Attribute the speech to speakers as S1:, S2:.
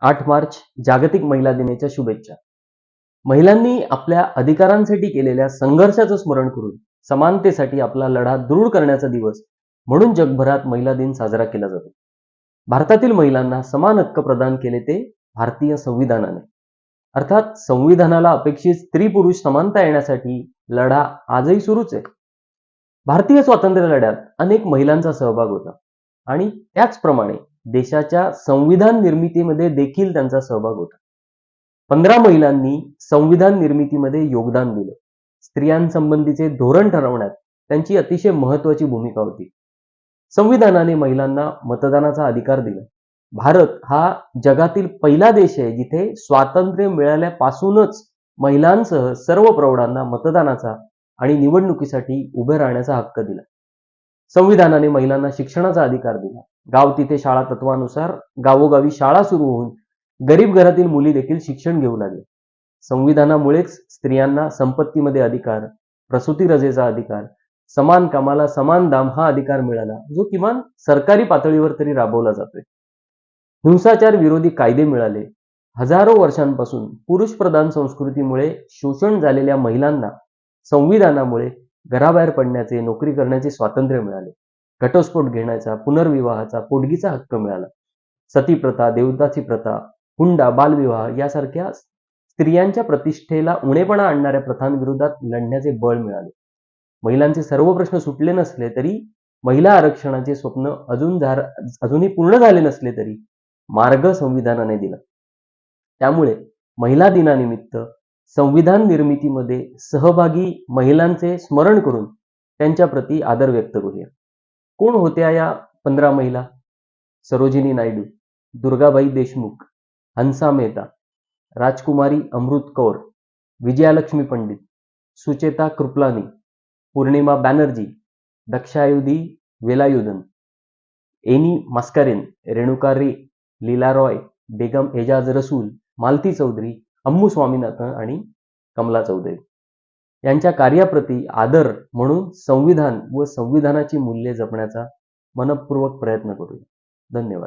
S1: आठ मार्च जागतिक महिला दिनाच्या शुभेच्छा. महिलांनी आपल्या अधिकारांसाठी केलेल्या संघर्षाचं स्मरण करून समानतेसाठी आपला लढा दृढ करण्याचा दिवस म्हणून जगभरात महिला दिन साजरा केला जातो. भारतातील महिलांना समान हक्क प्रदान केले ते भारतीय संविधानाने. अर्थात संविधानाला अपेक्षित स्त्री पुरुष समानता येण्यासाठी लढा आजही सुरूच आहे. भारतीय स्वातंत्र्य लढ्यात अनेक महिलांचा सहभाग होता आणि त्याचप्रमाणे देशाच्या संविधान निर्मितीमध्ये देखील त्यांचा सहभाग होता. पंधरा महिलांनी संविधान निर्मितीमध्ये योगदान दिलं. स्त्रियांसंबंधीचे धोरण ठरवण्यात त्यांची अतिशय महत्वाची भूमिका होती. संविधानाने महिलांना मतदानाचा अधिकार दिला. भारत हा जगातील पहिला देश आहे जिथे स्वातंत्र्य मिळाल्यापासूनच महिलांसह सर्व प्रौढांना मतदानाचा आणि निवडणुकीसाठी उभे राहण्याचा हक्क दिला. संविधानाने महिलांना शिक्षणाचा अधिकार दिला. गाव तिथे शाळा तत्वानुसार गावोगावी शाळा सुरू होऊन गरीब घरातील मुली देखील शिक्षण घेऊ लागले. संविधानामुळेच स्त्रियांना संपत्तीमध्ये अधिकार प्रसूती रजेचा अधिकार समान कामाला समान दाम हा अधिकार मिळाला जो किमान सरकारी पातळीवर तरी राबवला जातोय. हिंसाचार विरोधी कायदे मिळाले. हजारो वर्षांपासून पुरुष प्रधान संस्कृतीमुळे शोषण झालेल्या महिलांना संविधानामुळे घराबाहेर पडण्याचे नोकरी करण्याचे स्वातंत्र्य मिळाले. घटस्फोट घेण्याचा पुनर्विवाहाचा पोटगीचा हक्क मिळाला. सती प्रथा देवदासी प्रथा हुंडा बालविवाह यासारख्या स्त्रियांच्या प्रतिष्ठेला उणेपणा आणणाऱ्या प्रथांविरोधात लढण्याचे बळ मिळाले. महिलांचे सर्व प्रश्न सुटले नसले तरी महिला आरक्षणाचे स्वप्न अजून झार अजूनही पूर्ण झाले नसले तरी मार्ग संविधानाने दिला. त्यामुळे महिला दिनानिमित्त संविधान निर्मितीमध्ये सहभागी महिलांचे स्मरण करून त्यांच्या प्रती आदर व्यक्त करूया. कोण होत्या या पंधरा महिला? सरोजिनी नायडू दुर्गाबाई देशमुख हंसा मेहता राजकुमारी अमृत कौर विजयालक्ष्मी पंडित सुचेता कृपलानी पूर्णिमा बॅनर्जी दक्षायुधी वेलायुधन एनी मस्करिन रेणुका रे लीला रॉय बेगम एजाज रसूल मालती चौधरी अम्मू स्वामीनाथन आणि कमला चौधरी. यांच्या कार्याप्रती आदर म्हणून संविधान व संविधानाची मूल्ये जपण्याचा मनपूर्वक प्रयत्न करूया. धन्यवाद.